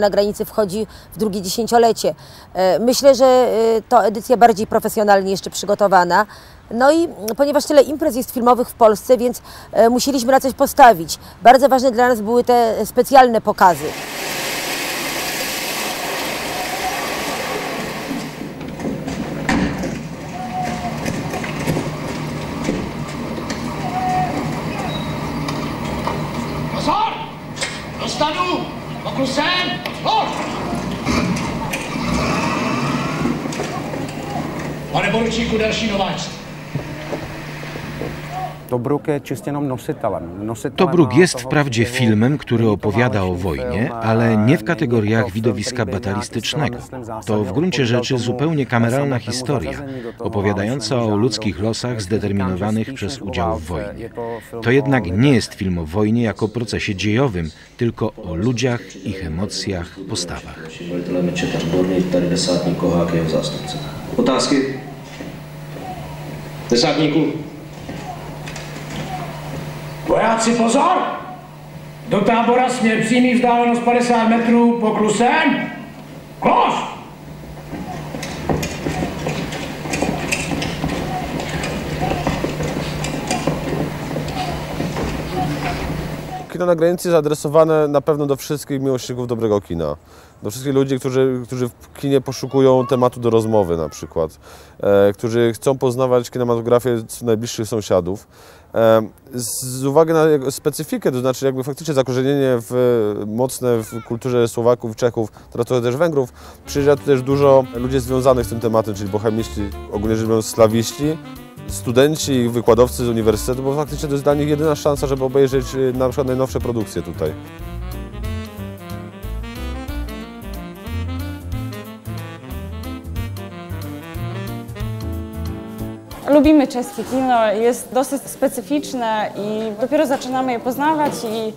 Na granicy wchodzi w drugie dziesięciolecie. E, Myślę, że e, to edycja bardziej profesjonalnie jeszcze przygotowana. No i ponieważ tyle imprez jest filmowych w Polsce, więc e, musieliśmy na coś postawić. Bardzo ważne dla nas były te specjalne pokazy. Tobruk jest wprawdzie filmem, który opowiada o wojnie, ale nie w kategoriach widowiska batalistycznego. To w gruncie rzeczy zupełnie kameralna historia, opowiadająca o ludzkich losach zdeterminowanych przez udział w wojnie. to jednak nie jest film o wojnie jako procesie dziejowym, tylko o ludziach, ich emocjach, postawach. Naším velitelem Vojáci, pozor! Do tábora směr přímý vzdálenost 50 metrů poklusem. Klos! Kino na granicy jest zaadresowane na pewno do wszystkich miłośników dobrego kina. Do wszystkich ludzi, którzy, którzy w kinie poszukują tematu do rozmowy na przykład. E, którzy chcą poznawać kinematografię najbliższych sąsiadów. E, z, uwagi na specyfikę, to znaczy jakby faktycznie zakorzenienie w, mocne w kulturze Słowaków, Czechów, teraz trochę też Węgrów, przyjeżdża tu też dużo ludzi związanych z tym tematem, czyli bohemiści, ogólnie rzecz biorąc slawiści, studenci i wykładowcy z uniwersytetu, bo faktycznie to jest dla nich jedyna szansa, żeby obejrzeć y, na przykład najnowsze produkcje tutaj. Lubimy czeskie kino, jest dosyć specyficzne i dopiero zaczynamy je poznawać i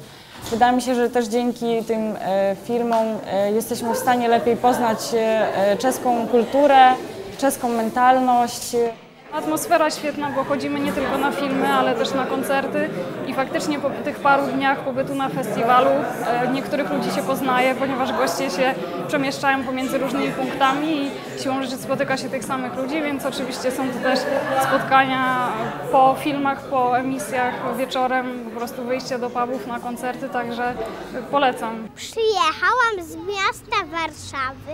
wydaje mi się, że też dzięki tym e, filmom e, jesteśmy w stanie lepiej poznać e, czeską kulturę, czeską mentalność. Atmosfera świetna, bo chodzimy nie tylko na filmy, ale też na koncerty i faktycznie po tych paru dniach pobytu na festiwalu e, niektórych ludzi się poznaje, ponieważ goście się przemieszczają pomiędzy różnymi punktami i siłą rzeczy spotyka się tych samych ludzi, więc oczywiście są to też spotkania po filmach, po emisjach, wieczorem, po prostu wyjście do pubów na koncerty, także polecam. Przyjechałam z miasta Warszawy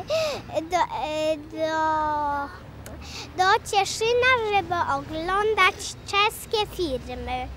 do, e, do, do Cieszyna, żeby oglądać czeskie filmy.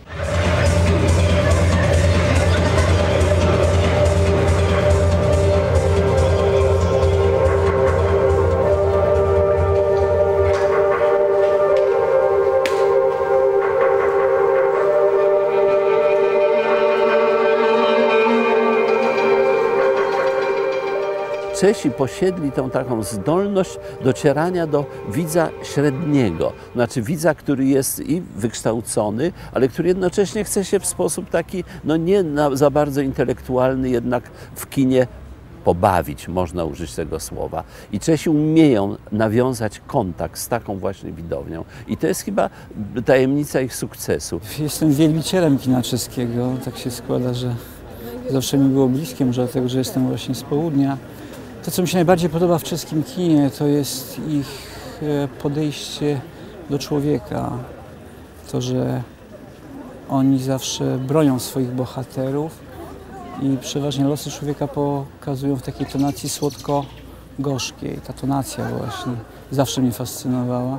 Czesi posiedli tą taką zdolność docierania do widza średniego, znaczy widza, który jest i wykształcony, ale który jednocześnie chce się w sposób taki, no nie na, za bardzo intelektualny, jednak w kinie pobawić, można użyć tego słowa. I Czesi umieją nawiązać kontakt z taką właśnie widownią. I to jest chyba tajemnica ich sukcesu. Jestem wielbicielem kina czeskiego. Tak się składa, że zawsze mi było bliskie, może dlatego, że jestem właśnie z południa. To, co mi się najbardziej podoba w czeskim kinie, to jest ich e, podejście do człowieka. To, że oni zawsze bronią swoich bohaterów i przeważnie losy człowieka pokazują w takiej tonacji słodko-gorzkiej. Ta tonacja właśnie zawsze mnie fascynowała,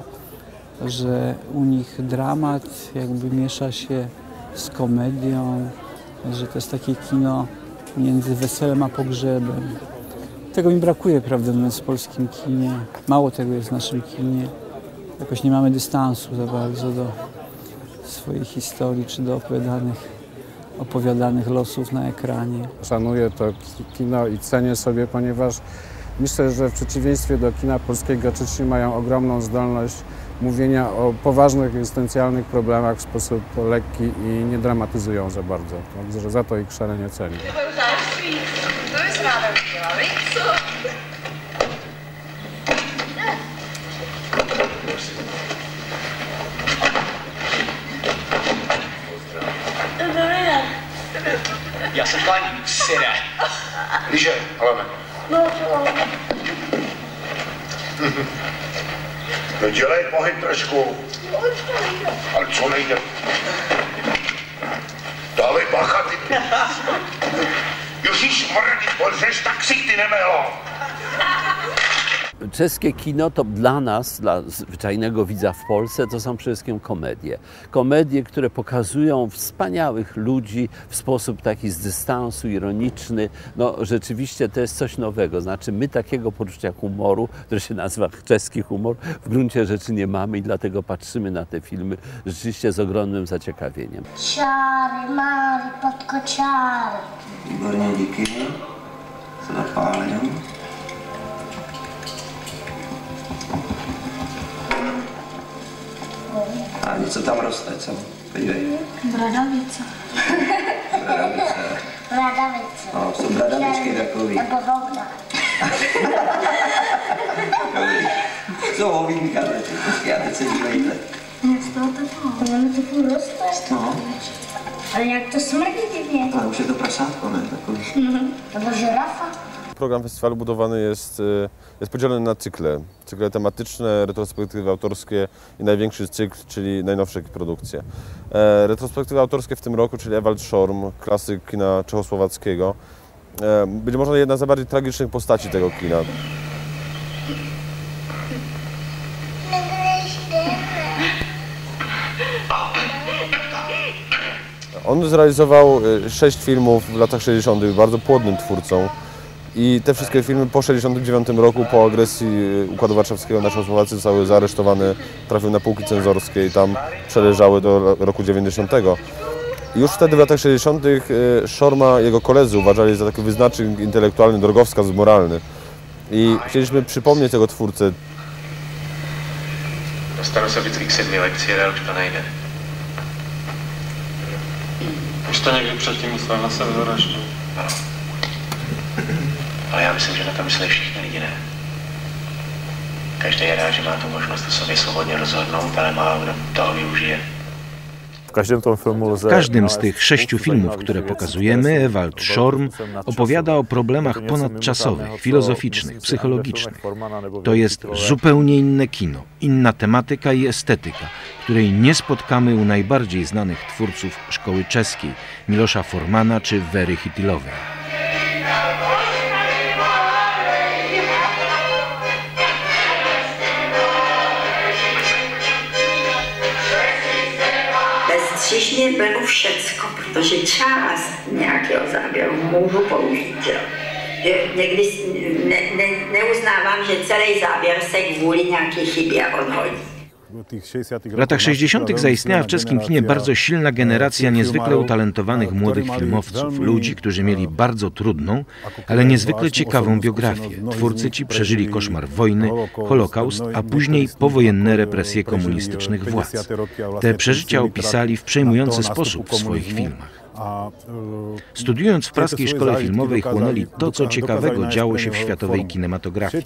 że u nich dramat jakby miesza się z komedią, że to jest takie kino między weselem a pogrzebem. Tego mi brakuje, prawdę mówiąc, w polskim kinie. Mało tego jest w naszym kinie. Jakoś nie mamy dystansu za bardzo do swojej historii czy do opowiadanych, opowiadanych losów na ekranie. Szanuję to kino i cenię sobie, ponieważ myślę, że w przeciwieństwie do kina polskiego Czesi mają ogromną zdolność mówienia o poważnych egzystencjalnych problemach w sposób lekki i nie dramatyzują za bardzo. Także za to ich szalenie cenię. To jest ráda viděla, víš? Já se paní, syne. Líže, hlame. No dělej pohyb trošku. Ale co nejde? Dávej bacha, ty. Ježíš mrdit, podřeš taxi, ty nemelo. Czeskie kino to dla nas, dla zwyczajnego widza w Polsce, to są przede wszystkim komedie. Komedie, które pokazują wspaniałych ludzi w sposób taki z dystansu, ironiczny. No rzeczywiście to jest coś nowego. Znaczy my takiego poczucia humoru, które się nazywa czeski humor, w gruncie rzeczy nie mamy i dlatego patrzymy na te filmy rzeczywiście z ogromnym zaciekawieniem. Čáry, máry, podkočáry. Výborně, díky. Zapálím. A něco tam roste, co? Podívej. Bradavice. Bradavice. Bradavice. No, jsou bradavičky takový. Nebo. Dobrý. Co ho ty prostě, a teď se dívejte. Jak z toho tak Ono to tu roste. No, Ale jak to smrdí divně. ale už je to prasátko, ne? Takový. Nebo żyrafa. Program festiwalu budowany jest, y, jest podzielony na cykle. Cykle tematyczne, retrospektywy autorskie i największy cykl, czyli najnowsze produkcje. E, retrospektywy autorskie w tym roku, czyli Ewald Szorm, klasyk kina czechosłowackiego. E, być może jedna z najbardziej tragicznych postaci tego kina. On zrealizował y, sześć filmów w latach 60., bardzo płodnym twórcą. I te wszystkie filmy po 69 roku, po agresji y, Układu Warszawskiego na Czechosłowacji zostały zaaresztowane, trafiły na półki cenzorskie i tam przeleżały do roku 90. I Już wtedy w latach 60. y, Szorma jego koledzy uważali za taki wyznacznik intelektualny, drogowskaz moralny. I chcieliśmy przypomnieć tego twórcę, Dostanu se vždycky k sedmi lekci, už to někdy předtím myslel na sebe vraždu. Ale já myslím, že na to myslí všichni lidi, ne? Každý je rád, že má tu možnost o sobě svobodně rozhodnout, ale málo kdo toho využije. W każdym z tych sześciu filmów, które pokazujemy, Ewald Szorm opowiada o problemach ponadczasowych, filozoficznych, psychologicznych. To jest zupełnie inne kino, inna tematyka i estetyka, której nie spotkamy u najbardziej znanych twórców szkoły czeskiej, Milosza Formana czy Wery Hitylowej. Bezstřižně beru všecko, protože část nějakého záběru můžu použít. Jo. Že někdy ne, ne, neuznávám, že celý záběr se kvůli nějaké chybě odhodí. W latach 60. zaistniała w czeskim kinie bardzo silna generacja niezwykle utalentowanych młodych filmowców, ludzi, którzy mieli bardzo trudną, ale niezwykle ciekawą biografię. Twórcy ci przeżyli koszmar wojny, Holokaust, a później powojenne represje komunistycznych władz. Te przeżycia opisali w przejmujący sposób w swoich filmach. Studiując w praskiej szkole filmowej chłonęli to, co ciekawego działo się w światowej kinematografii.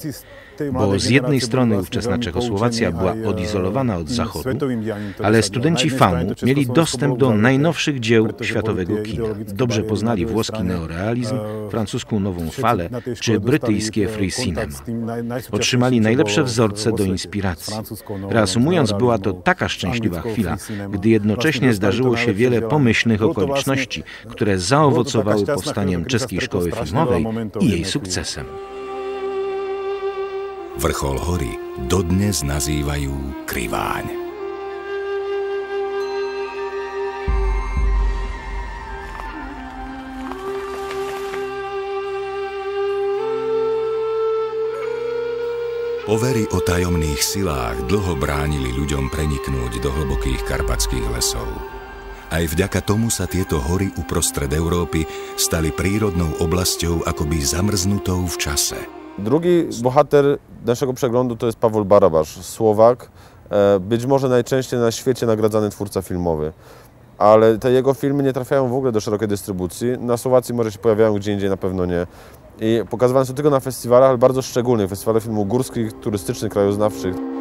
Bo z jednej strony ówczesna Czechosłowacja była odizolowana od Zachodu, ale studenci FAMU mieli dostęp do najnowszych dzieł światowego kina. Dobrze poznali włoski neorealizm, francuską nową falę czy brytyjskie free cinema. Otrzymali najlepsze wzorce do inspiracji. Reasumując, była to taka szczęśliwa chwila, gdy jednocześnie zdarzyło się wiele pomyślnych okoliczności, które zaowocowały powstaniem czeskiej szkoły filmowej i jej sukcesem. Vrchol hory dodnes nazývajú Kriváň. Povery o tajomných silách dlho bránili ľuďom preniknúť do hlbokých karpatských lesov. Aj vďaka tomu sa tieto hory uprostred Európy stali prírodnou oblasťou akoby zamrznutou v čase. Drugi bohater naszego przeglądu to jest Paweł Barabasz, Słowak, e, być może najczęściej na świecie nagradzany twórca filmowy. Ale te jego filmy nie trafiają w ogóle do szerokiej dystrybucji. Na Słowacji może się pojawiają, gdzie indziej na pewno nie. I pokazywane są tylko na festiwalach, ale bardzo szczególnych, festiwale filmów górskich, turystycznych, krajoznawczych.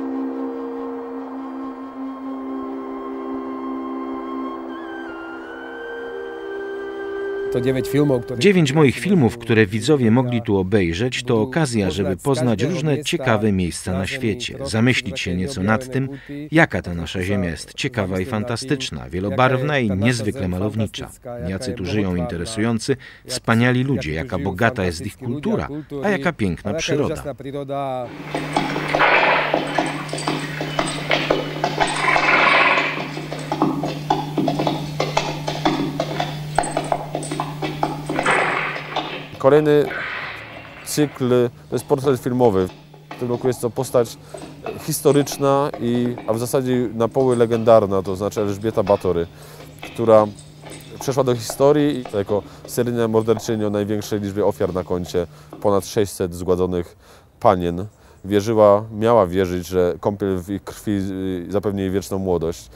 To dziewięć filmów, które... Dziewięć moich filmów, które widzowie mogli tu obejrzeć, to okazja, żeby poznać różne ciekawe miejsca na świecie, zamyślić się nieco nad tym, jaka ta nasza Ziemia jest ciekawa i fantastyczna, wielobarwna i niezwykle malownicza. Jacy tu żyją interesujący, wspaniali ludzie, jaka bogata jest ich kultura, a jaka piękna przyroda. Kolejny cykl to jest portret filmowy. W tym roku jest to postać historyczna, i, a w zasadzie na poły legendarna, to znaczy Elżbieta Batory, która przeszła do historii jako seryjna morderczyni o największej liczbie ofiar na koncie, ponad 600 zgładzonych panien. Wierzyła, miała wierzyć, że kąpiel w ich krwi zapewni jej wieczną młodość.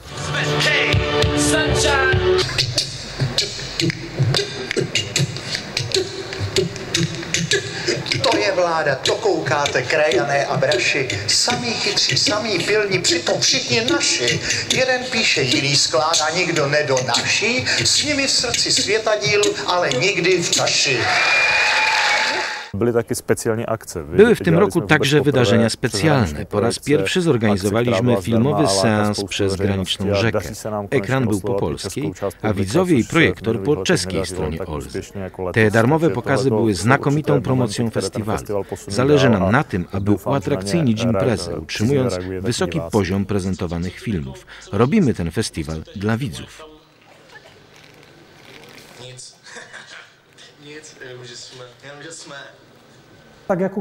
Vláda, to koukáte, krajané a braši. Samý chytří, samý pilní, přitom všichni naši. Jeden píše, jiný skládá, nikdo nedonaší. S nimi v srdci světadíl, ale nikdy v taši. Były takie specjalne akcje. Były w tym roku także wydarzenia specjalne. Po raz pierwszy zorganizowaliśmy filmowy seans przez graniczną rzekę. Ekran był po polskiej, a widzowie i projektor po czeskiej stronie Olzy. Te darmowe pokazy były znakomitą promocją festiwalu. Zależy nam na tym, aby uatrakcyjnić imprezę, utrzymując wysoki poziom prezentowanych filmów. Robimy ten festiwal dla widzów. Nic. Nic, jsme. Tak jak,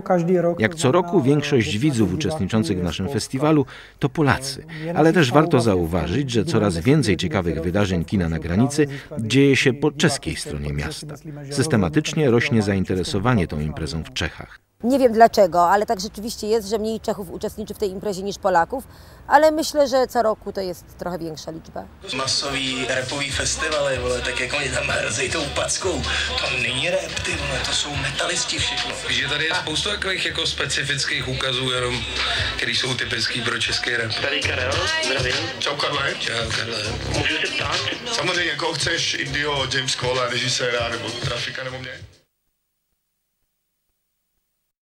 jak co roku większość widzów uczestniczących w naszym festiwalu to Polacy, ale też warto zauważyć, że coraz więcej ciekawych wydarzeń kina na granicy dzieje się po czeskiej stronie miasta. Systematycznie rośnie zainteresowanie tą imprezą w Czechach. Nie wiem dlaczego, ale tak rzeczywiście jest, że mniej Czechów uczestniczy w tej imprezie niż Polaków, ale myślę, że co roku to jest trochę większa liczba. Masový rapový festivaly, vole, tak jak oni tam hrzejí tou packou, to není rap, ty vole, to jsou metalisti všechno. Že tady je spoustu takových jako specifických úkazů, jenom, který jsou typický pro český rap. Tady Karel, zdravím. Čau Karle. Čau Karle. Můžu se ptát? Samozřejmě, koho chceš, Indio, James Cole, režiséra, nebo trafika, nebo mě?